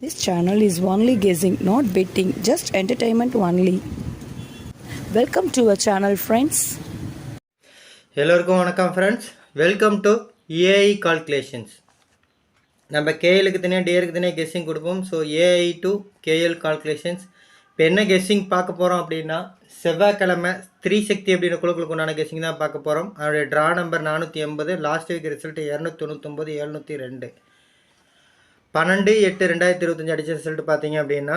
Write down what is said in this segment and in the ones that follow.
This channel is only guessing, not betting, just entertainment only. Welcome to a channel friends எல்லோருக்கும் வணக்கம் friends welcome to AI calculations நம்ம கேஎலுக்கு தனியாக டிஏருக்கு தனியாக கெஸ்ஸிங் கொடுப்போம். So AI to KL calculations இப்போ என்ன கெஸ்ஸிங் பார்க்க போகிறோம் அப்படின்னா செவ்வாய்க்கிழமை ஸ்திரீ சக்தி அப்படின்ற குழுக்களுக்கு உண்டான கெஸ்ஸிங் தான் பார்க்க போகிறோம் அதோடைய ட்ரா நம்பர் நானூற்றி எண்பது லாஸ்ட் வீக் ரிசல்ட் இரநூத்தி தொண்ணூத்தொம்பது எழுநூற்றி ரெண்டு. பன்னெண்டு எட்டு ரெண்டாயிரத்தி இருபத்தஞ்சி அடித்த ரிசல்ட் பார்த்தீங்க அப்படின்னா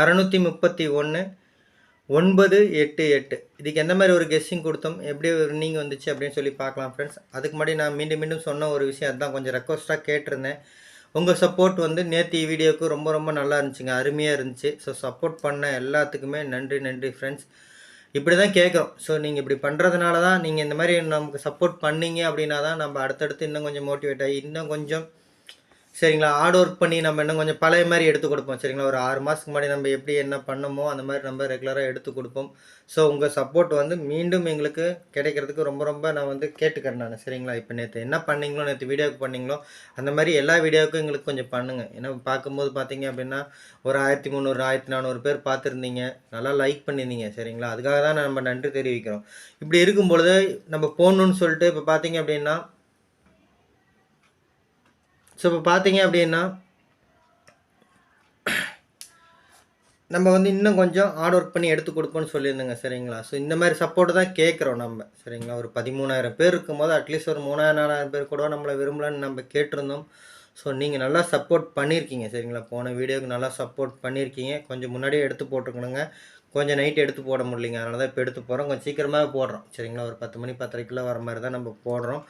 அறநூற்றி முப்பத்தி ஒன்று ஒன்பது எட்டு எட்டு. இதுக்கு எந்த மாதிரி ஒரு கெஸ்ஸிங் கொடுத்தோம்? எப்படி ரன்னிங் வந்துச்சு அப்படின்னு சொல்லி பார்க்கலாம் ஃப்ரெண்ட்ஸ் அதுக்கு முன்னாடி நான் மீண்டும் மீண்டும் சொன்ன ஒரு விஷயம் அதுதான். கொஞ்சம் ரெக்வஸ்ட்டாக கேட்டிருந்தேன். உங்கள் சப்போர்ட் வந்து நேற்று வீடியோவுக்கு ரொம்ப ரொம்ப நல்லா இருந்துச்சுங்க. அருமையாக இருந்துச்சு. ஸோ சப்போர்ட் பண்ண எல்லாத்துக்குமே நன்றி நன்றி ஃப்ரெண்ட்ஸ் இப்படி தான் கேட்குறோம். ஸோ நீங்கள் இப்படி பண்ணுறதுனால தான் நீங்கள் இந்த மாதிரி நமக்கு சப்போர்ட் பண்ணீங்க அப்படின்னா தான் நம்ம அடுத்தடுத்து இன்னும் கொஞ்சம் மோட்டிவேட் ஆகி இன்னும் கொஞ்சம் சரிங்களா? ஆர்ட் ஒர்க் பண்ணி நம்ம இன்னும் கொஞ்சம் பழைய மாதிரி எடுத்து கொடுப்போம். சரிங்களா? ஒரு ஆறு மாதத்துக்கு முன்னாடி நம்ம எப்படி என்ன பண்ணமோ அந்த மாதிரி நம்ம ரெகுலராக எடுத்து கொடுப்போம். ஸோ உங்கள் சப்போர்ட் வந்து மீண்டும் எங்களுக்கு கிடைக்கிறதுக்கு ரொம்ப ரொம்ப நான் வந்து கேட்டுக்கிறேன் நான். சரிங்களா? இப்போ நேற்று என்ன பண்ணீங்களோ நேற்று வீடியோவுக்கு பண்ணீங்களோ அந்த மாதிரி எல்லா வீடியோவுக்கும் எங்களுக்கு கொஞ்சம் பண்ணுங்கள் ஏன்னா பார்க்கும்போது பார்த்தீங்க அப்படின்னா ஒரு ஆயிரத்தி முந்நூறு ஆயிரத்தி நானூறு பேர் பார்த்துருந்தீங்க. நல்லா லைக் பண்ணியிருந்தீங்க. சரிங்களா? அதுக்காக தான் நம்ம நன்றி தெரிவிக்கிறோம். இப்படி இருக்கும் பொழுது நம்ம போகணுன்னு சொல்லிட்டு இப்போ பார்த்தீங்க அப்படின்னா ஸோ இப்போ பார்த்தீங்க அப்படின்னா நம்ம வந்து இன்னும் கொஞ்சம் ஹார்ட் ஒர்க் பண்ணி எடுத்து கொடுப்போம்னு சொல்லியிருந்தேங்க சரிங்களா? ஸோ இந்த மாதிரி சப்போர்ட் தான் கேட்குறோம் நம்ம சரிங்களா? ஒரு பதிமூணாயிரம் பேர் இருக்கும்போது அட்லீஸ்ட் ஒரு மூணாயிரம் நாலாயிரம் பேர் கூட நம்மளை விரும்பலன்னு நம்ம கேட்டிருந்தோம். ஸோ நீங்கள் நல்லா சப்போர்ட் பண்ணியிருக்கீங்க சரிங்களா? போன வீடியோக்கு நல்லா சப்போர்ட் பண்ணியிருக்கீங்க. கொஞ்சம் முன்னாடியே எடுத்து போட்டுக்கணுங்க கொஞ்சம் நைட் எடுத்து போட முடியலைங்க. அதனால தான் இப்போ எடுத்து போகிறோம் கொஞ்சம் சீக்கிரமாக போடுறோம் சரிங்களா? ஒரு பத்து மணி பத்தரைக்குள்ளே வர மாதிரி தான் நம்ம போடுறோம்.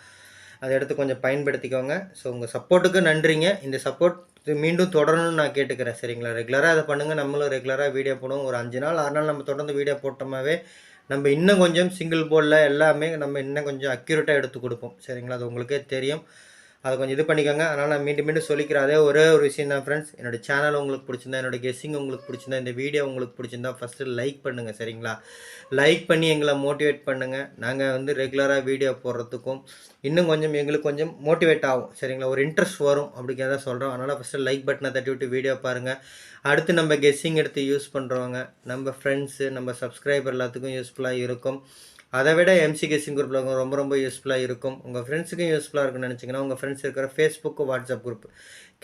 அதை எடுத்து கொஞ்சம் பயன்படுத்திக்கோங்க. ஸோ உங்கள் சப்போர்ட்டுக்கு நன்றிங்க. இந்த சப்போர்ட் மீண்டும் தொடரணும்னு நான் கேட்டுக்கிறேன். சரிங்களா? ரெகுலராக அதை பண்ணுங்கள் நம்மளும் ரெகுலராக வீடியோ போடுவோம். ஒரு அஞ்சு நாள் ஆறு நாள் நம்ம தொடர்ந்து வீடியோ போட்டோமாவே நம்ம இன்னும் கொஞ்சம் சிங்கிள் போர்டில் எல்லாமே நம்ம இன்னும் கொஞ்சம் அக்யூரேட்டாக எடுத்து கொடுப்போம். சரிங்களா? அது உங்களுக்கே தெரியும். அதை கொஞ்சம் இது பண்ணிக்கோங்க. அதனால் நான் மீண்டும் மீண்டும் சொல்லிக்கிறேன் அதே ஒரே ஒரு விஷயம் தான் ஃப்ரெண்ட்ஸ் என்னோட சேனல் உங்களுக்கு பிடிச்சிருந்தா என்னோட கெஸ்ஸிங் உங்களுக்கு பிடிச்சிருந்தா இந்த வீடியோ உங்களுக்கு பிடிச்சிருந்தா ஃபஸ்ட்டு லைக் பண்ணுங்கள் சரிங்களா? லைக் பண்ணி எங்களை மோட்டிவேட் பண்ணுங்கள் நாங்கள் வந்து ரெகுலராக வீடியோ போடுறதுக்கும் இன்னும் கொஞ்சம் எங்களுக்கு கொஞ்சம் மோட்டிவேட் ஆகும் சரிங்களா? ஒரு இன்ட்ரெஸ்ட் வரும் அப்படிங்கிறத சொல்கிறோம் அதனால் ஃபஸ்ட்டு லைக் பட்டனை தட்டி விட்டு வீடியோ பாருங்கள் அடுத்து நம்ம கெஸ்ஸிங் எடுத்து யூஸ் பண்ணுறவங்க நம்ம ஃப்ரெண்ட்ஸு நம்ம சப்ஸ்கிரைபர் எல்லாத்துக்கும் யூஸ்ஃபுல்லாக இருக்கும். அதை விட எம்சி கெஸ்ஸிங் குரூப்பில் ரொம்ப ரொம்ப யூஸ்ஃபுல்லாக இருக்கும். உங்கள் ஃப்ரெண்ட்ஸுக்கும் யூஸ்ஃபுல்லாக இருக்கும்னு நினச்சிங்கன்னா உங்கள் ஃப்ரெண்ட்ஸ் இருக்கிற ஃபேஸ்புக்கு வாட்ஸ்அப் குரூப்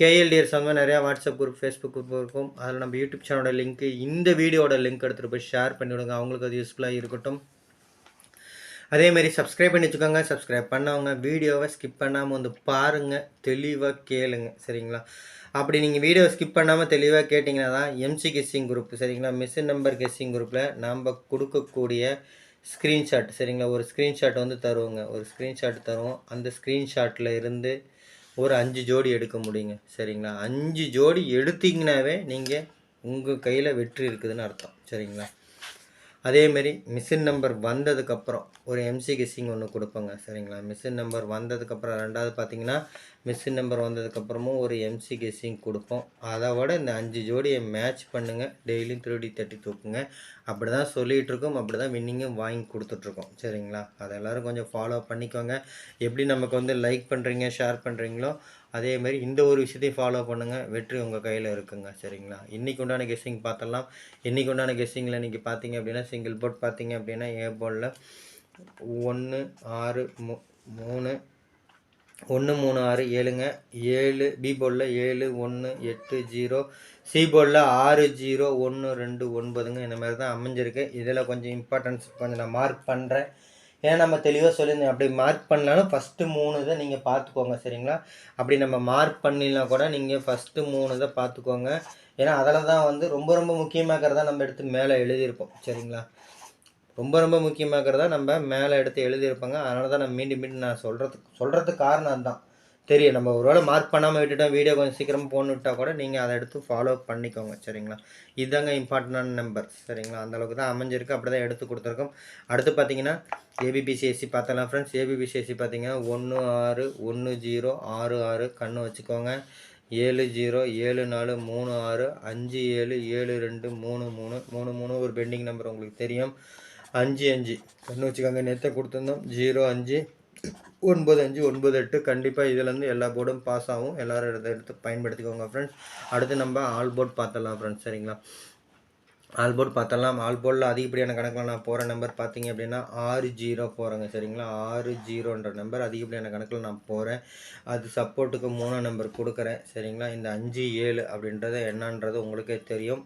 கேஎல்டிஆர் சம்மந்தமாக நிறையா வாட்ஸ்அப் குரூப் ஃபேஸ்புக் குரூப் இருக்கும். அதில் நம்ம யூடியூப் சேனலோட லிங்க் இந்த வீடியோட லிங்க் எடுத்துகிட்டு போய் ஷேர் பண்ணிவிடுங்க. அவங்களுக்கு அது யூஸ்ஃபுல்லாக இருக்கட்டும். அதேமாரி சப்ஸ்கிரைப் பண்ணி வச்சுக்கோங்க. சப்ஸ்கிரைப் பண்ணவங்க வீடியோவை ஸ்கிப் பண்ணாமல் வந்து பாருங்கள் தெளிவாக கேளுங்க. சரிங்களா? அப்படி நீங்கள் வீடியோ ஸ்கிப் பண்ணாமல் தெளிவாக கேட்டிங்கன்னா தான் எம்சி கெஸ்ஸிங் குரூப் சரிங்களா? மிஷின் நம்பர் கெஸ்ஸிங் குரூப்பில் நம்ம கொடுக்கக்கூடிய ஸ்க்ரீன்ஷாட் சரிங்களா? ஒரு ஸ்க்ரீன்ஷாட் வந்து தருவோங்க. ஒரு ஸ்க்ரீன்ஷாட் தருவோம். அந்த ஸ்க்ரீன்ஷாட்டில் இருந்து ஒரு அஞ்சு ஜோடி எடுக்க முடியுங்க. சரிங்களா? அஞ்சு ஜோடி எடுத்திங்கனாவே நீங்கள் உங்கள் கையில் வெற்றி இருக்குதுன்னு அர்த்தம். சரிங்களா? அதேமாரி மிஷின் நம்பர் வந்ததுக்கப்புறம் ஒரு எம்சி கெஸ்ஸிங் ஒன்று கொடுப்போங்க. சரிங்களா? மிஷின் நம்பர் வந்ததுக்கப்புறம் ரெண்டாவது பார்த்தீங்கன்னா மிஷின் நம்பர் வந்ததுக்கப்புறமும் ஒரு எம்சி கெஸ்ஸிங் கொடுப்போம். அதை விட இந்த அஞ்சு ஜோடியை மேட்ச் பண்ணுங்கள் டெய்லியும் த்ரீ தேர்ட்டி தூக்குங்க. அப்படி தான் சொல்லிகிட்ருக்கோம். அப்படி தான் வின்னிங்கும் வாங்கி கொடுத்துட்ருக்கோம். சரிங்களா? அதை எல்லோரும் கொஞ்சம் ஃபாலோ பண்ணிக்கோங்க. எப்படி நமக்கு வந்து லைக் பண்ணுறீங்க ஷேர் பண்ணுறீங்களோ அதே மாதிரி இந்த ஒரு விஷயத்தையும் ஃபாலோ பண்ணுங்கள் வெற்றி உங்கள் கையில் இருக்குங்க. சரிங்களா? இன்றைக்கி உண்டான கெஸ்ஸிங் பார்த்தலாம் இன்றைக்கி உண்டான கெஸ்ஸிங்கில் இன்றைக்கி பார்த்தீங்க அப்படின்னா சிங்கிள் போர்ட் பார்த்தீங்க அப்படின்னா ஏ போர்டில் ஒன்று ஆறு மூ மூணு ஒன்று மூணு ஆறு ஏழுங்க. ஏழு பி போர்டில் ஏழு ஒன்று எட்டு ஜீரோ சி போர்டில் ஆறு ஜீரோ ஒன்று ரெண்டு ஒன்பதுங்க. இந்த மாதிரி தான் அமைஞ்சிருக்கு. இதில் கொஞ்சம் இம்பார்ட்டன்ஸ் கொஞ்சம் நான் மார்க் பண்ணுறேன் ஏன்னா நம்ம தெளிவாக சொல்லியிருந்தேன். அப்படி மார்க் பண்ணலாலும் ஃபஸ்ட்டு மூணு இதை நீங்கள் பார்த்துக்கோங்க சரிங்களா? அப்படி நம்ம மார்க் பண்ணினா கூட நீங்கள் ஃபஸ்ட்டு மூணு இதை பார்த்துக்கோங்க. ஏன்னா அதில் தான் வந்து ரொம்ப ரொம்ப முக்கியமாக்கிறதா நம்ம எடுத்து மேலே எழுதியிருப்போம் சரிங்களா? ரொம்ப ரொம்ப முக்கியமாகிறதா நம்ம மேலே எடுத்து எழுதியிருப்பாங்க. அதனால தான் நான் மீண்டும் மீண்டும் நான் சொல்கிறதுக்கு சொல்கிறதுக்கு காரணம் அதுதான். தெரியும். நம்ம ஒரு வேளை மார்க் பண்ணாமல் விட்டுட்டோம் வீடியோ கொஞ்சம் சீக்கிரமாக போன்னு விட்டால் கூட நீங்கள் அதை எடுத்து ஃபாலோ பண்ணிக்கோங்க சரிங்களா? இதுதாங்க இம்பார்ட்டண்டான நம்பர் சரிங்களா? அந்தளவுக்கு தான் அமைஞ்சிருக்கு. அப்படி தான் எடுத்து கொடுத்துருக்கோம். அடுத்து பார்த்தீங்கன்னா ஏபிபிசிஎஸ்சி பார்த்தலாம் ஃப்ரெண்ட்ஸ் ஏபிபிசிஎஸ்சி பார்த்தீங்கன்னா ஒன்று ஆறு ஒன்று ஜீரோ ஆறு ஆறு கண்ணு வச்சுக்கோங்க. ஏழு ஜீரோ ஏழு நாலு மூணு ஆறு அஞ்சு ஏழு ஏழு ரெண்டு மூணு மூணு மூணு மூணு ஒரு பெண்டிங் நம்பர் உங்களுக்கு தெரியும். அஞ்சு அஞ்சு. கண்ணு வச்சுக்கோங்க நேற்று கொடுத்துருந்தோம். ஜீரோ அஞ்சு ஒன்பது அஞ்சு ஒன்பது எட்டு. கண்டிப்பாக இதுலேருந்து எல்லா போர்டும் பாஸ் ஆகும். எல்லோரும் இதை எடுத்து பயன்படுத்திக்கோங்க ஃப்ரெண்ட்ஸ் அடுத்து நம்ம ஆல் போர்ட் பார்த்துடலாம் ஃப்ரெண்ட்ஸ் சரிங்களா? ஆல் போர்ட் பார்த்தலாம் ஆல் போர்டில் அதிகப்படியான கணக்கில் நான் போகிற நம்பர் பார்த்தீங்க அப்படின்னா ஆறு ஜீரோ போகிறேங்க சரிங்களா? ஆறு ஜீரோன்ற நம்பர் அதிகப்படியான கணக்கில் நான் போகிறேன் அது சப்போர்ட்டுக்கு மூணாம் நம்பர் கொடுக்குறேன் சரிங்களா? இந்த அஞ்சு ஏழு அப்படின்றது என்னன்றது உங்களுக்கே தெரியும்.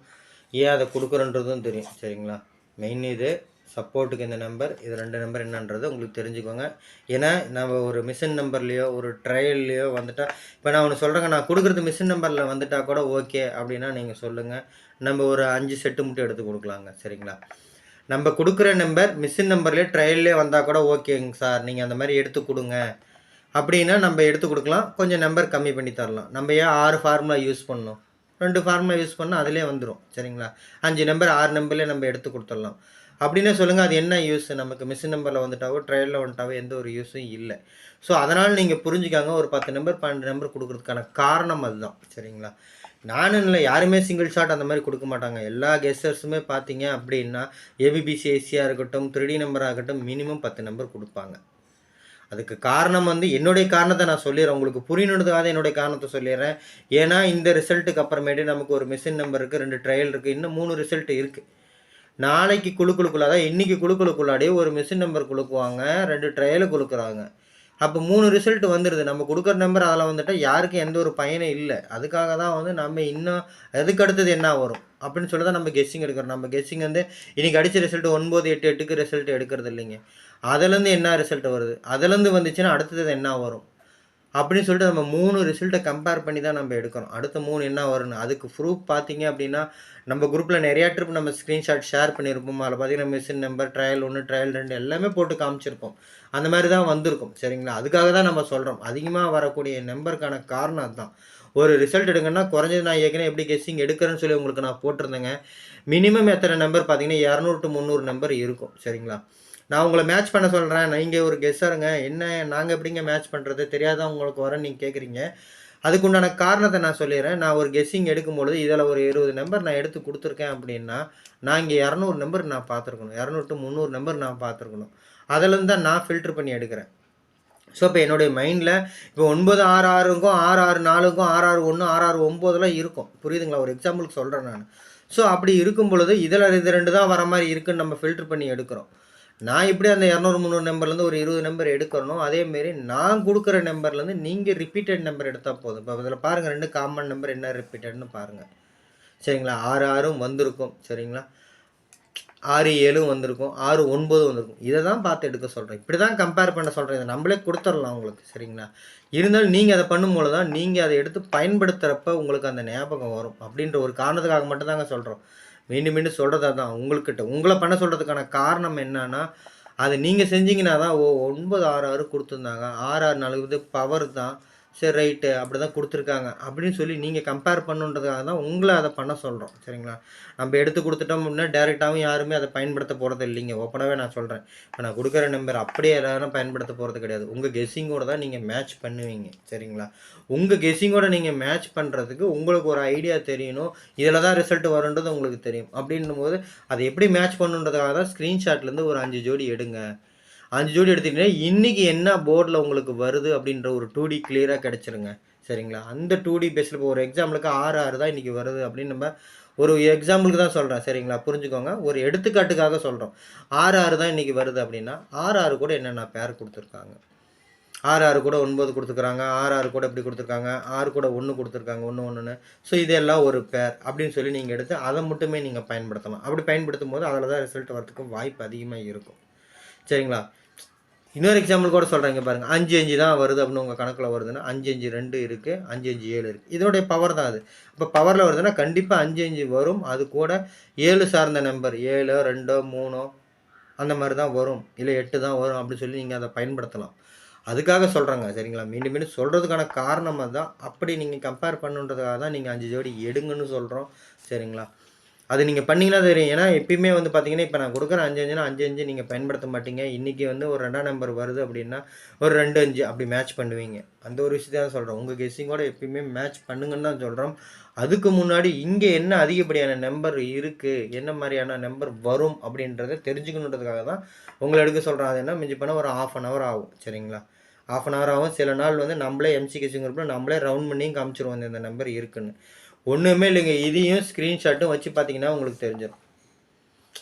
ஏன் அதை கொடுக்குறன்றதும் தெரியும் சரிங்களா? மெயின் இது சப்போர்ட்டுக்கு இந்த நம்பர் இது ரெண்டு நம்பர் என்னன்றது உங்களுக்கு தெரிஞ்சுக்கோங்க. ஏன்னா நம்ம ஒரு மிஷின் நம்பர்லேயோ ஒரு ட்ரையல்லையோ வந்துட்டால் இப்போ நான் ஒன்று சொல்கிறேங்க நான் கொடுக்குறது மிஷின் நம்பரில் வந்துட்டால் கூட ஓகே அப்படின்னா நீங்கள் சொல்லுங்கள் நம்ம ஒரு அஞ்சு செட்டு மட்டும் எடுத்து கொடுக்கலாங்க சரிங்களா? நம்ம கொடுக்குற நம்பர் மிஷின் நம்பர்லேயே ட்ரையல்லே வந்தால் கூட ஓகேங்க சார். நீங்கள் அந்த மாதிரி எடுத்து கொடுங்க. அப்படின்னா நம்ம எடுத்து கொடுக்கலாம். கொஞ்சம் நம்பர் கம்மி பண்ணி தரலாம். நம்ம ஏன் ஆறு ஃபார்முலா யூஸ் பண்ணணும்? ரெண்டு ஃபார்முலா யூஸ் பண்ணால் அதிலே வந்துடும் சரிங்களா? அஞ்சு நம்பர் ஆறு நம்பர்லேயே நம்ம எடுத்து கொடுத்துடலாம். அப்படின்னே சொல்லுங்கள் அது என்ன யூஸ் நமக்கு மிஷின் நம்பரில் வந்துட்டாவோ ட்ரையலில் வந்துட்டாவோ எந்த ஒரு யூஸும் இல்லை. ஸோ அதனால் நீங்கள் புரிஞ்சுக்காங்க ஒரு பத்து நம்பர் பன்னெண்டு நம்பர் கொடுக்குறதுக்கான காரணம் அதுதான். சரிங்களா? நானும் இல்லை யாருமே சிங்கிள் ஷாட் அந்த மாதிரி கொடுக்க மாட்டாங்க. எல்லா கெஸ்டர்ஸுமே பார்த்தீங்க அப்படின்னா ஏபிபிசிஐசியாக இருக்கட்டும் த்ரீ நம்பராக இருக்கட்டும் மினிமம் பத்து நம்பர் கொடுப்பாங்க. அதுக்கு காரணம் வந்து என்னுடைய காரணத்தை நான் சொல்லிடுறேன். உங்களுக்கு புரியணுன்றதுக்காக என்னுடைய காரணத்தை சொல்லிடுறேன். ஏன்னா இந்த ரிசல்ட்டுக்கு அப்புறமேட்டு நமக்கு ஒரு மிஷின் நம்பர் இருக்குது ரெண்டு ட்ரையல் இருக்குது இன்னும் மூணு ரிசல்ட் இருக்குது நாளைக்கு குழுக்குழுக்குள்ள தான் இன்றைக்கி குழுக்குழுக்குள்ளாடியே ஒரு மிஷின் நம்பர் கொடுக்குவாங்க ரெண்டு ட்ரையலு கொடுக்குறாங்க அப்போ மூணு ரிசல்ட் வந்துடுது நம்ம கொடுக்குற நம்பர் அதில் வந்துட்டால் யாருக்கும் எந்த ஒரு பயனும் இல்லை. அதுக்காக தான் வந்து நம்ம இன்னும் அதுக்கு அடுத்தது என்ன வரும்? அப்படின்னு சொல்லி தான் நம்ம கெஸ்ஸிங் எடுக்கிறோம். நம்ம கெஸ்ஸிங் வந்து இன்றைக்கி அடித்த ரிசல்ட் ஒன்பது எட்டு எட்டுக்கு ரிசல்ட் எடுக்கிறது இல்லைங்க. அதுலேருந்து என்ன ரிசல்ட் வருது? அதுலேருந்து வந்துச்சுன்னா அடுத்தது என்ன வரும்? அப்படின்னு சொல்லிட்டு நம்ம மூணு ரிசல்ட்டை கம்பேர் பண்ணி தான் நம்ம எடுக்கிறோம் அடுத்த மூணு என்ன வரும்னு. அதுக்கு ப்ரூஃப் பார்த்தீங்க அப்படின்னா நம்ம குரூப்பில் நிறையா ட்ரிப் நம்ம ஸ்க்ரீன்ஷாட் ஷேர் பண்ணியிருப்போம் அதில் பார்த்தீங்கன்னா மிஷின் நம்பர் ட்ரையல் ஒன்று ட்ரையல் ரெண்டு எல்லாமே போட்டு காமிச்சிருப்போம். அந்த மாதிரி தான் வந்திருக்கும். சரிங்களா? அதுக்காக தான் நம்ம சொல்கிறோம் அதிகமாக வரக்கூடிய நம்பருக்கான காரணம் அதுதான். ஒரு ரிசல்ட் எடுங்கன்னா குறைஞ்சது நான் ஏற்கனவே எப்படி கெஸ்ஸிங் எடுக்கிறேன்னு சொல்லி உங்களுக்கு நான் போட்டிருந்தேங்க. மினிமம் எத்தனை நம்பர் பார்த்தீங்கன்னா இரநூறு டு முந்நூறு நம்பர் இருக்கும். சரிங்களா? நான் உங்களை மேட்ச் பண்ண சொல்கிறேன் நீங்கள் ஒரு கெஸ்ஸருங்க என்ன நாங்கள் எப்படிங்க மேட்ச் பண்ணுறது தெரியாதான் உங்களுக்கு வர நீங்கள் கேட்குறீங்க அதுக்குண்டான காரணத்தை நான் சொல்லிடுறேன். நான் ஒரு கெஸ்ஸிங் எடுக்கும்பொழுது இதில் ஒரு இருபது நம்பர் நான் எடுத்து கொடுத்துருக்கேன் அப்படின்னா நான் இங்கே இரநூறு நம்பர் நான் பார்த்துருக்கணும். இரநூறு டு முந்நூறு நம்பர் நான் பார்த்துருக்கணும். அதிலேருந்து தான் நான் ஃபில்டர் பண்ணி எடுக்கிறேன். ஸோ இப்போ என்னுடைய மைண்டில் இப்போ ஒன்பது ஆறு ஆறுக்கும் ஆறு ஆறு நாலுக்கும் ஆறு ஆறு ஒன்று ஆறு ஆறு ஒம்போதெல்லாம் இருக்கும். புரியுதுங்களா? ஒரு எக்ஸாம்பிளுக்கு சொல்கிறேன் நான். ஸோ அப்படி இருக்கும் பொழுது இதில் இது ரெண்டு தான் வர மாதிரி இருக்குன்னு நம்ம ஃபில்டர் பண்ணி எடுக்கிறோம். நான் எப்படி அந்த இரநூறு முந்நூறு நம்பர்லேருந்து ஒரு இருபது நம்பர் எடுக்கிறனோ அதேமாரி நான் கொடுக்குற நம்பர்லேருந்து நீங்கள் ரிப்பீட்டட் நம்பர் எடுத்தால் போதும். இப்போ இதில் பாருங்கள் ரெண்டு காமன் நம்பர் என்ன ரிப்பீட்டட்னு பாருங்கள் சரிங்களா? ஆறு ஆறும் வந்திருக்கும். சரிங்களா? ஆறு ஏழும் வந்திருக்கும். ஆறு ஒன்பது வந்திருக்கும். இதை தான் பார்த்து எடுக்க சொல்கிறேன் இப்படி தான் கம்பேர் பண்ண சொல்கிறேன் இதை நம்மளே கொடுத்துடலாம் உங்களுக்கு. சரிங்களா? இருந்தாலும் நீங்கள் அதை பண்ணும்போது தான் நீங்கள் அதை எடுத்து பயன்படுத்துகிறப்ப உங்களுக்கு அந்த ஞாபகம் வரும். அப்படின்ற ஒரு காரணத்துக்காக மட்டும்தாங்க சொல்கிறோம் மீண்டும் மீண்டும் சொல்கிறதா தான் உங்கள்கிட்ட. உங்களை பண்ண சொல்கிறதுக்கான காரணம் என்னன்னா அதை நீங்கள் செஞ்சீங்கன்னா தான் ஓ ஒன்பது ஆறு ஆறு கொடுத்துருந்தாங்க. ஆறு ஆறு நாலு பவர் தான். சரி ரைட்டு அப்படி தான் கொடுத்துருக்காங்க. அப்படின்னு சொல்லி நீங்கள் கம்பேர் பண்ணுன்றதுக்காக தான் உங்களை அதை பண்ண சொல்கிறோம் சரிங்களா? நம்ம எடுத்து கொடுத்துட்டோம் அப்படின்னா டேரெக்டாகவும் யாருமே அதை பயன்படுத்த போகிறது இல்லைங்க. ஓப்பனாகவே நான் சொல்கிறேன் இப்போ நான் கொடுக்குற நம்பர் அப்படியே யாரும் பயன்படுத்த போகிறது கிடையாது. உங்கள் கெஸ்ஸிங்கோட தான் நீங்கள் மேட்ச் பண்ணுவீங்க. சரிங்களா? உங்கள் கெஸ்ஸிங்கோட நீங்கள் மேட்ச் பண்ணுறதுக்கு உங்களுக்கு ஒரு ஐடியா தெரியணும். இதில் தான் ரிசல்ட் வருன்றது உங்களுக்கு தெரியும். அப்படின்னும் போது அதை எப்படி மேட்ச் பண்ணுன்றதுக்காக தான் ஸ்க்ரீன்ஷாட்லேருந்து ஒரு அஞ்சு ஜோடி எடுங்க. அஞ்சு ஜோடி எடுத்துக்கிட்டீங்கன்னா இன்றைக்கி என்ன போர்டில் உங்களுக்கு வருது அப்படின்ற ஒரு டூ டி கிளியராக கிடச்சிருங்க. சரிங்களா? அந்த டூ டி பேஸில் இப்போ ஒரு எக்ஸாம்பிளுக்கு ஆறு ஆறு தான் இன்றைக்கி வருது அப்படின்னு நம்ம ஒரு எக்ஸாம்பிளுக்கு தான் சொல்கிறேன் சரிங்களா? புரிஞ்சுக்கோங்க. ஒரு எடுத்துக்காட்டுக்காக சொல்கிறோம் ஆறு ஆறு தான் இன்றைக்கி வருது அப்படின்னா ஆறு ஆறு கூட என்னென்ன பேர் கொடுத்துருக்காங்க? ஆறு ஆறு கூட ஒன்பது கொடுத்துருக்காங்க ஆறு ஆறு கூட இப்படி கொடுத்துருக்காங்க? ஆறு கூட ஒன்று கொடுத்துருக்காங்க. ஒன்று ஒன்றுன்னு ஸோ இதெல்லாம் ஒரு பேர் அப்படின்னு சொல்லி நீங்கள் எடுத்து அதை மட்டுமே நீங்கள் பயன்படுத்தலாம். அப்படி பயன்படுத்தும் போது அதில் தான் ரிசல்ட் வரதுக்கு வாய்ப்பு அதிகமாக இருக்கும். சரிங்களா? இன்னொரு எக்ஸாம்பிள் கூட சொல்கிறேங்க பாருங்கள் அஞ்சு அஞ்சு தான் வருது அப்படின்னு உங்கள் கணக்கில் வருதுன்னா அஞ்சு அஞ்சு ரெண்டு இருக்குது அஞ்சு அஞ்சு ஏழு இருக்குது இதனுடைய பவர் தான் அது. இப்போ பவரில் வருதுன்னா கண்டிப்பாக அஞ்சு அஞ்சு வரும். அது கூட ஏழு சார்ந்த நம்பர் ஏழோ ரெண்டோ மூணோ அந்த மாதிரி தான் வரும். இல்லை எட்டு தான் வரும் அப்படின்னு சொல்லி நீங்கள் அதை பயன்படுத்தலாம். அதுக்காக சொல்கிறேங்க சரிங்களா? மீண்டும் மீண்டும் சொல்கிறதுக்கான காரணமாக தான் அப்படி நீங்கள் கம்பேர் பண்ணுன்றதுக்காக தான் நீங்கள் அஞ்சு ஜோடி எடுங்கன்னு சொல்கிறோம் சரிங்களா? அது நீங்கள் பண்ணீங்கன்னா தெரியும். ஏன்னா எப்பயுமே வந்து பார்த்தீங்கன்னா இப்போ நான் கொடுக்குற அஞ்சு அஞ்சுனா அஞ்சு அஞ்சு நீங்கள் பயன்படுத்த மாட்டீங்க. இன்றைக்கி வந்து ஒரு ரெண்டாம் நம்பர் வருது அப்படின்னா ஒரு ரெண்டு அஞ்சு அப்படி மேட்ச் பண்ணுவீங்க. அந்த ஒரு விஷயத்தை தான் சொல்கிறோம் உங்கள் கெஸ்ஸிங்கோட எப்பயுமே மேட்ச் பண்ணுங்கன்னு தான் சொல்கிறோம் அதுக்கு முன்னாடி இங்கே என்ன அதிகப்படியான நம்பர் இருக்குது என்ன மாதிரியான நம்பர் வரும்? அப்படின்றத தெரிஞ்சுக்கணுன்றதுக்காக தான் உங்களை எடுக்க சொல்கிறேன் அது என்ன? மிஞ்சி பண்ணால் ஒரு ஆஃப் அன் ஹவர் ஆகும். சரிங்களா? ஆஃப் அன் ஹவர் ஆகும். சில நாள் வந்து நம்மளே எம்சி கெஸ்ஸிங் குரூப்பில் நம்மளே ரவுண்ட் பண்ணியும் காமிச்சிருவோம். இந்த நம்பர் இருக்குன்னு. ஒன்றுமே இல்லைங்க. இதையும் ஸ்க்ரீன்ஷாட்டும் வச்சு பார்த்தீங்கன்னா உங்களுக்கு தெரிஞ்சிடும்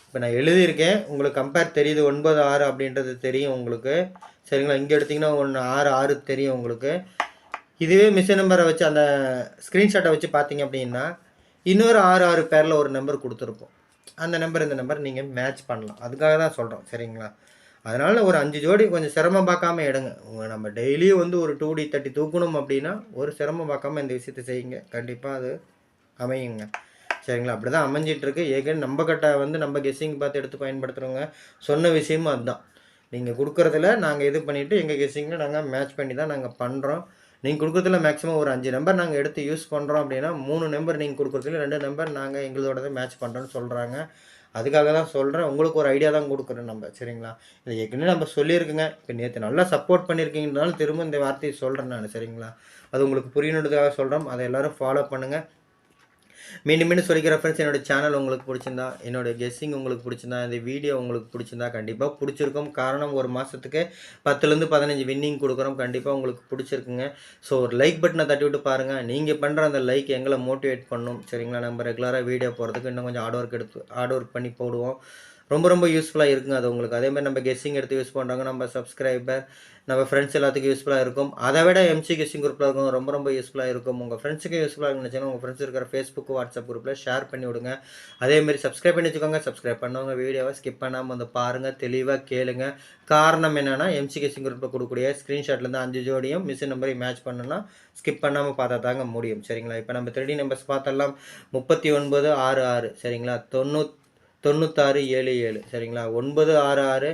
இப்போ நான் எழுதியிருக்கேன். உங்களுக்கு கம்பேர் தெரியுது. ஒன்பது ஆறு அப்படின்றது தெரியும் உங்களுக்கு. சரிங்களா? இங்கே எடுத்திங்கன்னா ஒன்று ஆறு ஆறு தெரியும் உங்களுக்கு. இதுவே மிஷின் நம்பரை வச்சு அந்த ஸ்க்ரீன்ஷாட்டை வச்சு பார்த்தீங்க அப்படின்னா இன்னொரு ஆறு ஆறு பேரில் ஒரு நம்பர் கொடுத்துருப்போம் அந்த நம்பர் இந்த நம்பர் நீங்கள் மேட்ச் பண்ணலாம். அதுக்காக தான் சொல்கிறோம் சரிங்களா? அதனால் ஒரு அஞ்சு ஜோடி கொஞ்சம் சிரமம் பார்க்காம எடுங்க. உங்கள் நம்ம டெய்லியும் வந்து ஒரு டூ டி தேர்ட்டி தூக்கணும் அப்படின்னா ஒரு சிரமம் பார்க்காம இந்த விஷயத்தை செய்யுங்க. கண்டிப்பாக அது அமையுங்க. சரிங்களா? அப்படி தான் அமைஞ்சிட்ருக்கு. ஏற்கனவே நம்ம கட்டை வந்து நம்ம கெஸ்ஸிங் பார்த்து எடுத்து பயன்படுத்துகிறோங்க சொன்ன விஷயமும் அதுதான். நீங்கள் கொடுக்குறதுல நாங்கள் இது பண்ணிவிட்டு எங்கள் கெஸ்ஸிங்கில் நாங்கள் மேட்ச் பண்ணி தான் நாங்கள் பண்ணுறோம் நீங்கள் கொடுக்குறதுல மேக்ஸிமம் ஒரு அஞ்சு நம்பர் நாங்கள் எடுத்து யூஸ் பண்ணுறோம் அப்படின்னா மூணு நம்பர் நீங்கள் கொடுக்குறதுல ரெண்டு நம்பர் நாங்கள் எங்களோடது மேட்ச் பண்ணுறோன்னு சொல்கிறாங்க அதுக்காக தான் சொல்கிறேன் உங்களுக்கு ஒரு ஐடியா தான் கொடுக்குறோம் நம்ம. சரிங்களா? இதை ஏற்கனவே நம்ம சொல்லியிருக்குங்க. இப்போ நேற்று நல்லா சப்போர்ட் பண்ணியிருக்கீங்கனாலும் திரும்ப இந்த வார்த்தையை சொல்கிறேன் நான். சரிங்களா? அது உங்களுக்கு புரியணுன்றதுக்காக சொல்கிறோம் அதை எல்லோரும் ஃபாலோ பண்ணுங்கள் மீண்டும் மீண்டும் சொல்லிக்கிற ஃப்ரெண்ட்ஸ் என்னோட சேனல் உங்களுக்கு பிடிச்சிருந்தா என்னோட கெஸ்ஸிங் உங்களுக்கு பிடிச்சிருந்தா இந்த வீடியோ உங்களுக்கு பிடிச்சிருந்தா கண்டிப்பாக பிடிச்சிருக்கும். காரணம் ஒரு மாதத்துக்கு பத்துலேருந்து பதினஞ்சு வின்னிங் கொடுக்குறோம். கண்டிப்பாக உங்களுக்கு பிடிச்சிருக்குங்க. ஸோ ஒரு லைக் பட்டனை தட்டி விட்டு பாருங்கள் நீங்கள் பண்ணுற அந்த லைக் எங்களை மோட்டிவேட் பண்ணும். சரிங்களா? நம்ம ரெகுலராக வீடியோ போகிறதுக்கு இன்னும் கொஞ்சம் ஹார்ட் ஒர்க் எடுத்து ஹார்ட் ஒர்க் பண்ணி போடுவோம். ரொம்ப ரொம்ப யூஸ்ஃபுல்லாக இருக்குங்க அது உங்களுக்கு. அதே மாதிரி நம்ம கெஸ்ஸிங் எடுத்து யூஸ் பண்ணுறாங்க நம்ம சப்ஸ்கிரைபர் நம்ம ஃப்ரெண்ட்ஸ் எல்லாத்துக்கும் யூஸ்ஃபுல்லாக இருக்கும். அதை விட எம்சி கெஸ்ஸிங் குரூப்பில் இருக்கும் ரொம்ப ரொம்ப யூஸ்ஃபுல்லாக இருக்கும். உங்கள் ஃப்ரெண்ட்ஸுக்கு யூஸ்ஃபுல்லாக நினச்சிங்கன்னா உங்கள் ஃப்ரெண்ட்ஸ் இருக்கிற ஃபேஸ்புக் வாட்ஸ்அப் குரூப்பில் ஷேர் பண்ணி விடுங்க. அதேமாரி சப்ஸ்கிரைப் பண்ணி வச்சுக்கோங்க. சப்ஸ்கிரைப் பண்ணவங்க வீடியோவை ஸ்கிப் பண்ணாமல் வந்து பாருங்கள் தெளிவாக கேளுங்க. காரணம் என்னென்னா எம்சி கெஸ்ஸிங் குரூப்பில் கொடுக்கக்கூடிய ஸ்க்ரீன்ஷாட்லேருந்து அஞ்சு ஜோடியும் மிஷின் நம்பரையும் மேட்ச் பண்ணணும்னா ஸ்கிப் பண்ணாமல் பார்த்தா தாங்க முடியும். சரிங்களா? இப்போ நம்ம த்ரீ நம்பர்ஸ் பார்த்தெல்லாம் முப்பத்தி ஒன்பது ஆறு ஆறு. சரிங்களா? தொண்ணூத் தொண்ணூத்தாறு ஏழு ஏழு. சரிங்களா? ஒன்பது ஆறு ஆறு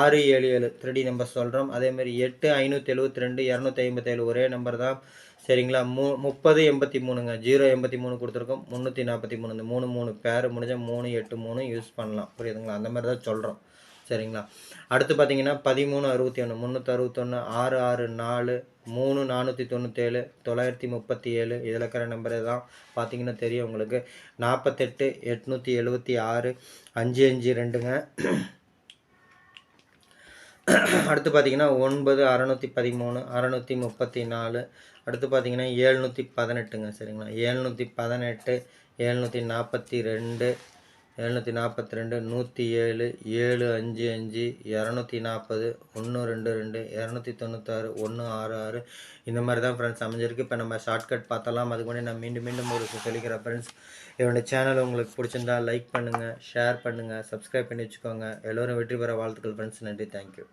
ஆறு ஏழு ஏழு. த்ரீடி நம்பர் சொல்கிறோம் அதேமாரி எட்டு ஐநூற்றி எழுபத்தி ரெண்டு இரநூத்தி ஐம்பத்தேழு ஒரே நம்பர் தான். சரிங்களா? மூ முப்பது எண்பத்தி மூணுங்க. ஜீரோ எண்பத்தி மூணு கொடுத்துருக்கோம். முந்நூற்றி நாற்பத்தி மூணு. இந்த மூணு மூணு பேர் முடிஞ்சால் மூணு எட்டு மூணு யூஸ் பண்ணலாம். புரியுதுங்களா? அந்த மாதிரி தான் சொல்கிறோம் சரிங்களா? அடுத்து பார்த்தீங்கன்னா பதிமூணு அறுபத்தி ஒன்று முந்நூற்றி அறுபத்தொன்று ஆறு ஆறு நாலு மூணு நானூற்றி தொண்ணூற்றேழு தொள்ளாயிரத்தி முப்பத்தி ஏழு இதில் இருக்கிற நம்பர் தான் பார்த்தீங்கன்னா தெரியும் உங்களுக்கு. நாற்பத்தெட்டு எட்நூற்றி எழுபத்தி ஆறு அஞ்சு அஞ்சு ரெண்டுங்க. அடுத்து பார்த்தீங்கன்னா ஒன்பது அறநூற்றி பதிமூணு அறநூற்றி முப்பத்தி நாலு அடுத்து பார்த்தீங்கன்னா ஏழ்நூற்றி பதினெட்டுங்க சரிங்களா? ஏழ்நூற்றி பதினெட்டு ஏழ்நூற்றி நாற்பத்தி ரெண்டு எழுநூற்றி நாற்பத்தி ரெண்டு நூற்றி ஏழு ஏழு அஞ்சு அஞ்சு இரநூத்தி நாற்பது ஒன்று ரெண்டு ரெண்டு இரநூத்தி தொண்ணூத்தாறு ஒன்று ஆறு ஆறு. இந்த மாதிரி தான் ஃப்ரெண்ட்ஸ் அமைஞ்சிருக்கு. இப்போ நம்ம ஷார்ட்கட் பார்த்தலாம். அதுக்கு முன்னாடி நான் மீண்டும் மீண்டும் ஒரு சொல்லிக்கிறேன் ஃப்ரெண்ட்ஸ் என்னோடய சேனல் உங்களுக்கு பிடிச்சிருந்தா லைக் பண்ணுங்கள் ஷேர் பண்ணுங்கள் சப்ஸ்கிரைப் பண்ணி வச்சுக்கோங்க. எல்லோரும் வெற்றி பெற வாழ்த்துக்கள் ஃப்ரெண்ட்ஸ் நன்றி. தேங்க்யூ